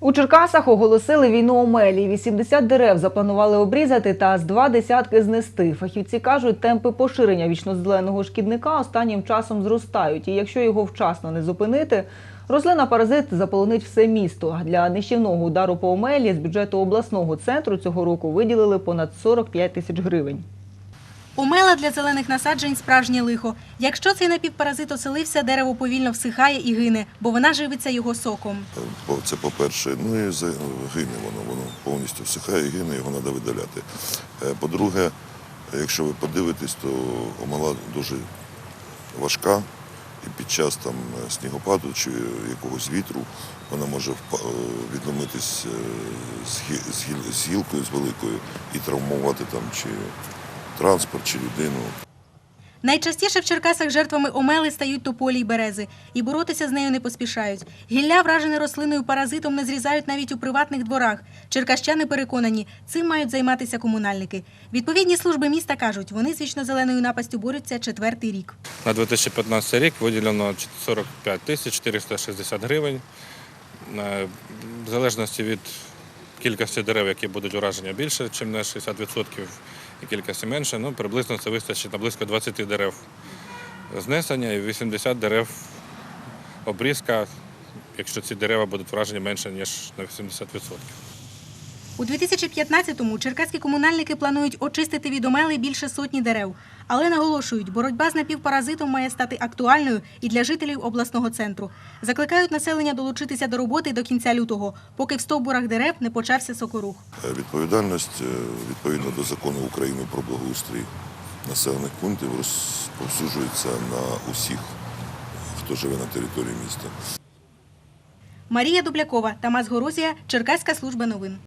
У Черкасах оголосили війну омелі. 80 дерев запланували обрізати та з два десятки знести. Фахівці кажуть, темпи поширення вічнозеленого шкідника останнім часом зростають. І якщо його вчасно не зупинити, рослина паразит заполонить все місто. Для нищівного удару по омелі з бюджету обласного центру цього року виділили понад 45 тисяч гривень. Омела для зелених насаджень справжнє лихо. Якщо цей напівпаразит оселився, дерево повільно всихає і гине, бо вона живиться його соком. Це по-перше, ну і гине воно, воно повністю всихає, і гине, його треба видаляти. Е, По-друге, якщо ви подивитесь, то омала дуже важка, і під час там е, снігопаду чи якогось вітру вона може е, відломитись з гілкою з великою і травмувати там чи транспорт, чи людину. Найчастіше в Черкасах жертвами омели стають тополі й берези, і боротися з нею не поспішають. Гілля, вражене рослиною паразитом, не зрізають навіть у приватних дворах. Черкащани переконані, цим мають займатися комунальники. Відповідні служби міста кажуть, вони з вічнозеленою напастю борються четвертий рік. На 2015 рік виділено 45 тисяч 460 гривень. Е, В залежності від кількості дерев, які будуть ураження більше, ніж на 60%, і кілька менше, ну, приблизно це вистачить на близько 20 дерев знесення і 80 дерев обрізка, якщо ці дерева будуть вражені менше, ніж на 80%. У 2015-му черкаські комунальники планують очистити від омели більше сотні дерев. Але наголошують, боротьба з напівпаразитом має стати актуальною і для жителів обласного центру. Закликають населення долучитися до роботи до кінця лютого, поки в стовбурах дерев не почався сокорух. Е, Відповідальність е, відповідно до закону України про благоустрій населених пунктів розповсюджується на усіх, хто живе на території міста. Марія Дублякова, Тамас Горозія, Черкаська служба новин.